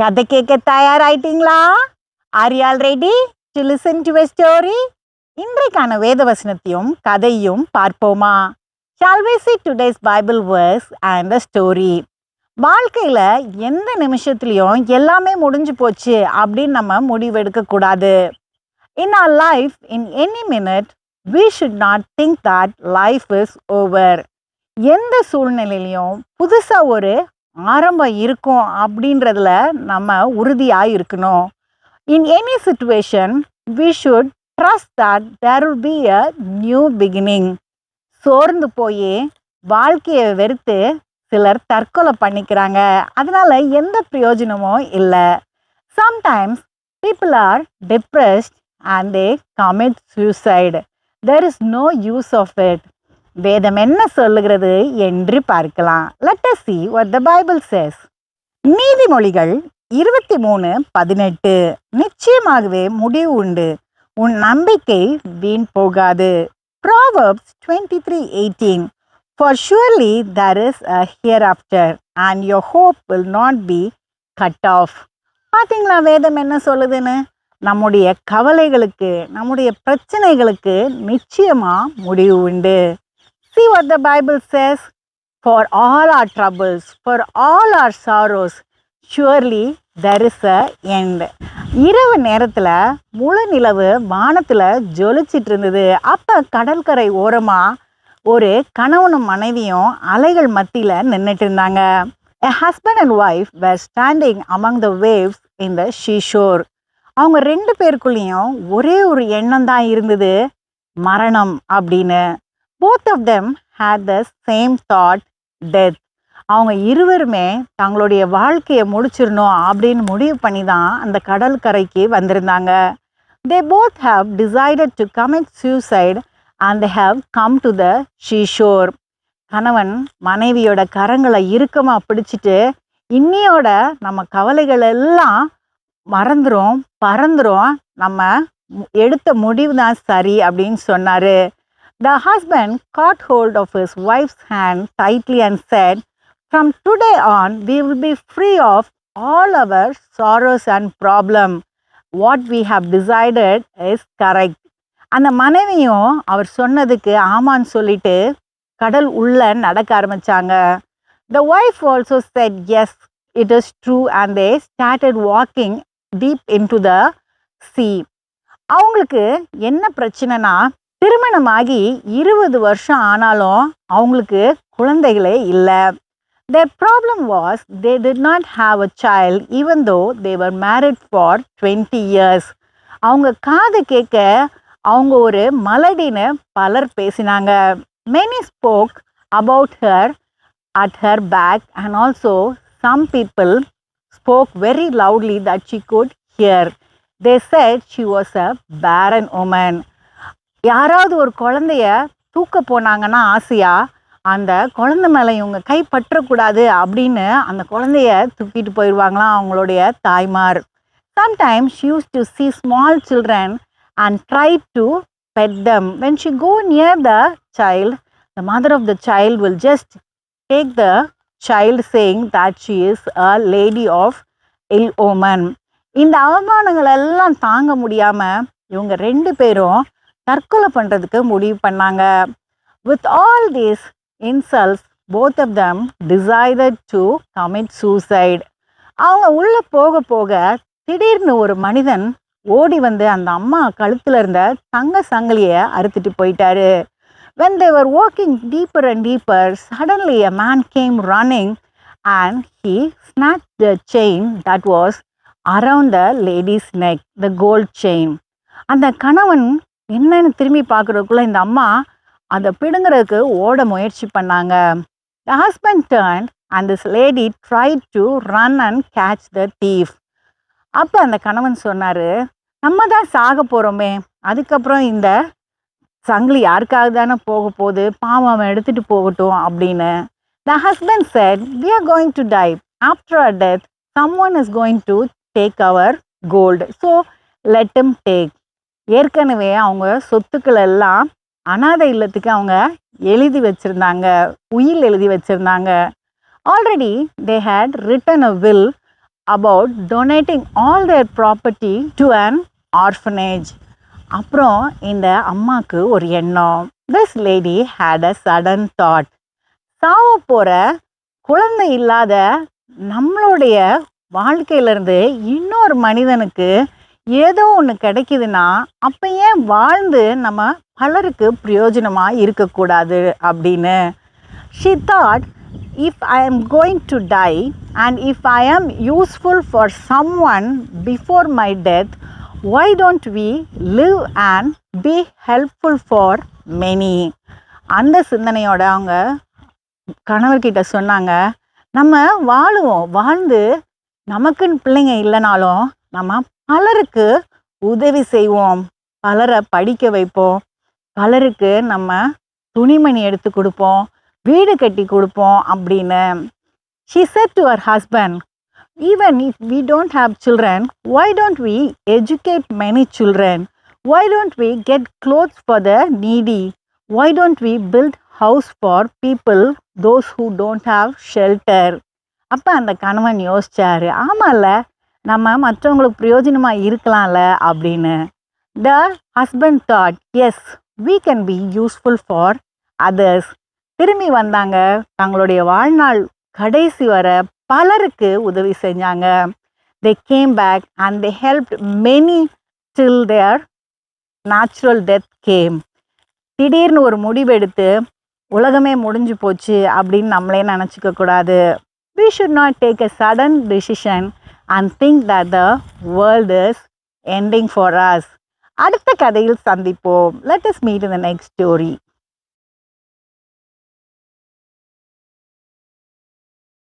கதை கேட்க தயாராயிட்டீங்களா? Are you all ready to listen to story இன்றைக்கான வேத வசனத்தையும் கதையும் பார்ப்போமா? Shall we see today's Bible verse and a story வாழ்க்கையில் எந்த நிமிஷத்துலையும் எல்லாமே முடிஞ்சு போச்சு அப்படின்னு நம்ம முடிவெடுக்க கூடாது. In our life in any minute we should not think that life is over எந்த சூழ்நிலையிலையும் புதுசாக ஒரு ஆரம்பம் இருக்கும் அப்படின்றதுல நம்ம உறுதியாக இருக்கணும். In any situation we should trust that there will be a new beginning சோர்ந்து போய் வாழ்க்கையை வெறுத்து சிலர் தற்கொலை பண்ணிக்கிறாங்க. அதனால் எந்த பிரயோஜனமும் இல்லை. Sometimes people are depressed and they commit suicide there is no use of it வேதம் என்ன சொல்லுகிறது என்று பார்க்கலாம். Let us see what the Bible says நீதிமொழிகள் இருபத்தி மூணு பதினெட்டு. நிச்சயமாகவே முடிவு உண்டு. உன் நம்பிக்கை வீண் போகாது. Proverbs twenty three eighteen for surely there is a hereafter and your hope will not be cut off பார்த்தீங்களா வேதம் என்ன சொல்லுதுன்னு? நம்முடைய கவலைகளுக்கு நம்முடைய பிரச்சனைகளுக்கு நிச்சயமாக முடிவு உண்டு. See what the Bible says For all our troubles, for all our sorrows, surely there is a end இரவு நேரத்தில் முழு நிலவு வானத்தில் ஜொலிச்சிட்டு இருந்தது அப்போ கடற்கரை ஓரமாக ஒரு கணவனும் மனைவியும் அலைகள் மத்தியில் நின்றுட்டு இருந்தாங்க a husband and wife were standing among the waves in the seashore அவங்க ரெண்டு பேருக்குள்ளேயும் ஒரே ஒரு எண்ணம் தான் இருந்தது மரணம் அப்படின்னு both of them had the same thought death அவங்க இருவருமே தங்களுடைய வாழ்க்கையை முடிச்சிடணும் அப்படின்னு முடிவு பண்ணி தான் அந்த கடற்கரைக்கு வந்திருந்தாங்க. They both have decided to commit suicide and they have come to the seashore கணவன் மனைவியோட கரங்களை இறுக்கமாக பிடிச்சிட்டு இன்னியோட நம்ம கவலைகள் எல்லாம் மறந்துடும் பறந்துடும் நம்ம எடுத்த முடிவு தான் சரி அப்படின்னு சொன்னார். The husband caught hold of his wife's hand tightly and said, From today on, we will be free of all our sorrows and problem. What we have decided is correct. அந்த மனைவியும் அவர் சொன்னதுக்கு ஆமான்னு சொல்லிட்டு கடல் உள்ள நடக்க ஆரம்பிச்சாங்க The wife also said, Yes, it is true, and they started walking deep into the sea. அவங்களுக்கு என்ன பிரச்சனைனா திருமணமாகி இருபது வருஷம் ஆனாலும் அவங்களுக்கு குழந்தைகளே இல்லை their problem was they did not have a child even though they were married for 20 years அவங்க காது கேட்க அவங்க ஒரு மலடின்னு பலர் பேசினாங்க many spoke about her at her back and also some people spoke very loudly that she could hear they said she was a barren woman யாராவது ஒரு குழந்தைய தூக்க போனாங்கன்னா ஆசையாக அந்த குழந்த மேலே இவங்க கை பற்றக்கூடாது அப்படின்னு அந்த குழந்தைய தூக்கிட்டு போயிடுவாங்களாம் அவங்களுடைய தாய்மார் sometime she used to see small children and try to pet them when she go near the child the mother of the child will just take the child saying that she is a lady of ill omen இந்த அவமானங்கள் எல்லாம் தாங்க முடியாமல் இவங்க ரெண்டு பேரும் தற்கொலை பண்ணுறதுக்கு முடிவு பண்ணாங்க. With all these insults both of them decided to commit suicide அவங்க உள்ளே போக போக திடீர்னு ஒரு மனிதன் ஓடி வந்து அந்த அம்மா கழுத்தில் இருந்த தங்க சங்கிலியை அறுத்துட்டு போயிட்டாரு. When they were walking deeper and deeper suddenly a man came running and he snatch the chain that was around the lady's neck the gold chain அந்த கணவன் என்னன்னு திரும்பி பார்க்குறதுக்குள்ள இந்த அம்மா அதை பிடுங்குறதுக்கு ஓட முயற்சி பண்ணாங்க. The husband turn and this lady try to run and catch the thief அப்போ அந்த கணவன் சொன்னார் நம்ம தான் சாக போகிறோமே அதுக்கப்புறம் இந்த சங்கிலி யாருக்காக தானே போக போகுது? பாவம் அவன் எடுத்துகிட்டு போகட்டும் அப்படின்னு. The husband said are going going to after a death someone is going to take our gold so let him take ஏற்கனவே அவங்க சொத்துக்கள் எல்லாம் அனாதை இல்லத்துக்கு அவங்க எழுதி வச்சுருந்தாங்க உயில் எழுதி வச்சுருந்தாங்க. Already they had written a will about donating all their property to an orphanage அப்புறம் இந்த அம்மாவுக்கு ஒரு எண்ணம். This lady had a sudden thought சாவ போகிற குழந்தை இல்லாத நம்மளுடைய வாழ்க்கையிலேருந்து இன்னொரு மனிதனுக்கு ஏதோ ஒன்று கிடைக்குதுன்னா அப்போ ஏன் வாழ்ந்து நம்ம பலருக்கு பிரயோஜனமாக இருக்கக்கூடாது அப்படின்னு? She thought if I am going to die and if I am useful for someone before my death why don't we live and be helpful for many அந்த சிந்தனையோட அவங்க கணவர்கிட்ட சொன்னாங்க நம்ம வாழுவோம் வாழ்ந்து நமக்குன்னு பிள்ளைங்க இல்லைனாலும் நம்ம பலருக்கு உதவி செய்வோம். பலரை படிக்க வைப்போம். பலருக்கு நம்ம துணிமணி எடுத்து கொடுப்போம். வீடு கட்டி கொடுப்போம் அப்படின்னு. She said to our husband even if we don't have children why don't we educate many children why don't we get clothes for the needy why don't we build house for people those who don't have shelter அப்போ அந்த கணவன் யோசிச்சார் ஆமாம்ல நம்ம மற்றவங்களுக்கு பிரயோஜனமாக இருக்கலாம்ல அப்படின்னு. The husband thought yes we can be useful for others திரும்பி வந்தாங்க. தங்களுடைய வாழ்நாள் கடைசி வர பலருக்கு உதவி செஞ்சாங்க. They came back and they help many till their natural death came திடீர்னு ஒரு முடிவெடுத்து உலகமே முடிஞ்சு போச்சு அப்படின்னு நம்மளே நினச்சிக்க கூடாது we should not take a sudden decision and think that the world is ending for us அடுத்த கதையில் சந்திப்போம் let us meet in the next story